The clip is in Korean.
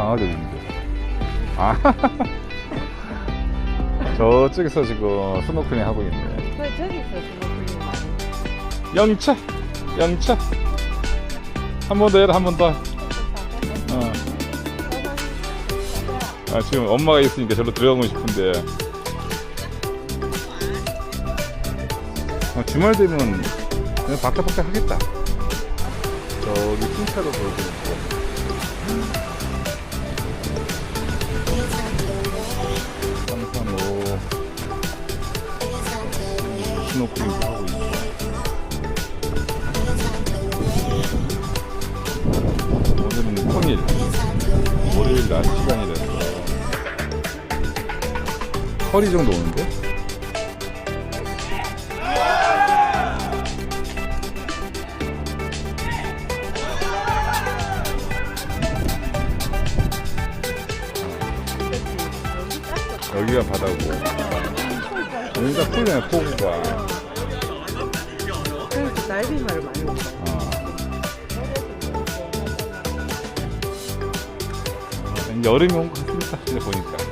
강아지 어딘데? 아, 저쪽에서 지금 스노클링 하고 있네. 저 저기서 스노클링. 영차, 영차. 한 번 더 해라, 한 번 더. 어. 아, 지금 엄마가 있으니까 저로 들어가고 싶은데. 어, 주말 되면 그냥 바깥바깥 하겠다. 저기 풍차도 있고. 스노클링도 하고 있고. 오늘은 평일, 월요일 낮 시간이라서 허리 정도 오는데? 여기가 바다고 여기가 풀이네 포구가 그래서 날비말을 많이 먹어. 어. 여름이 온 것 같습니다 이제 보니까